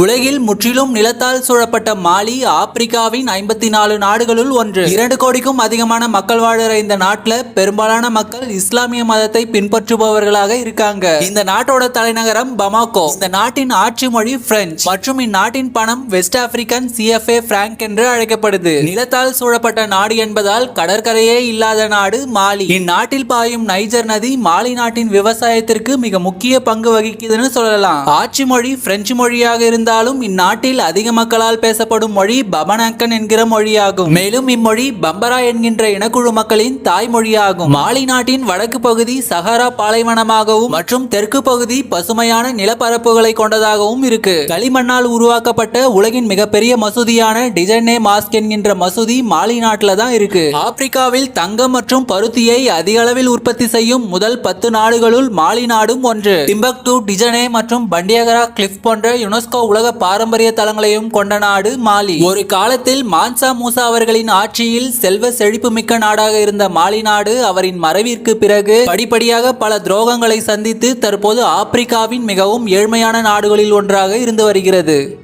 உலகில் முற்றிலும் நிலத்தால் சூழப்பட்ட மாலி ஆப்பிரிக்காவின் ஐம்பத்தி நாலு நாடுகளுள் ஒன்று. இரண்டு கோடிக்கும் அதிகமான மக்கள் வாழுற இந்த நாட்டில் பெரும்பாலான மக்கள் இஸ்லாமிய மதத்தை பின்பற்றுபவர்களாக இருக்காங்க. இந்த நாட்டோட தலைநகரம் பமாக்கோ. இந்த நாட்டின் ஆட்சி மொழி பிரெஞ்சு. மற்றும் இந்நாட்டின் பணம் வெஸ்ட் ஆப்பிரிக்கன் சிஎஃப்ஏ பிராங்க் என்று அழைக்கப்படுது. நிலத்தால் சூழப்பட்ட நாடு என்பதால் கடற்கரையே இல்லாத நாடு மாலி. இந்நாட்டில் பாயும் நைஜர் நதி மாலி நாட்டின் விவசாயத்திற்கு மிக முக்கிய பங்கு வகிக்குதுன்னு சொல்லலாம். ஆட்சி மொழி பிரெஞ்சு மொழியாக இருந்த இருந்தாலும் இந்நாட்டில் அதிக மக்களால் பேசப்படும் மொழி பபனாக்கன் என்கிற மொழியாகும். மேலும் இம்மொழி பம்பரா என்கின்ற இனக்குழு மக்களின் தாய்மொழியாகும். மாலி நாட்டின் வடக்கு பகுதி சஹாரா பாலைவனமாகவும் மற்றும் தெற்கு பகுதி பசுமையான நிலப்பரப்புகளை கொண்டதாகவும் இருக்கு. களிமண்ணால் உருவாக்கப்பட்ட உலகின் மிகப்பெரிய மசூதியான டிஜனே மாஸ்க் என்கின்ற மசூதி மாலி நாட்டில் தான் இருக்கு. ஆப்பிரிக்காவில் தங்கம் மற்றும் பருத்தியை அதிக அளவில் உற்பத்தி செய்யும் முதல் பத்து நாடுகளுள் மாலி நாடும் ஒன்று. டிம்பக்டு டிஜனே மற்றும் பண்டியகரா கிளிஃப் போன்ற யுனெஸ்கோ உலக பாரம்பரிய தலங்களையும் கொண்ட நாடு மாலி. ஒரு காலத்தில் மான்சா மூசா அவர்களின் ஆட்சியில் செல்வ செழிப்பு மிக்க நாடாக இருந்த மாலி நாடு அவரின் மறைவிற்கு பிறகு படிப்படியாக பல துரோகங்களை சந்தித்து தற்போது ஆப்பிரிக்காவின் மிகவும் ஏழ்மையான நாடுகளில் ஒன்றாக இருந்து வருகிறது.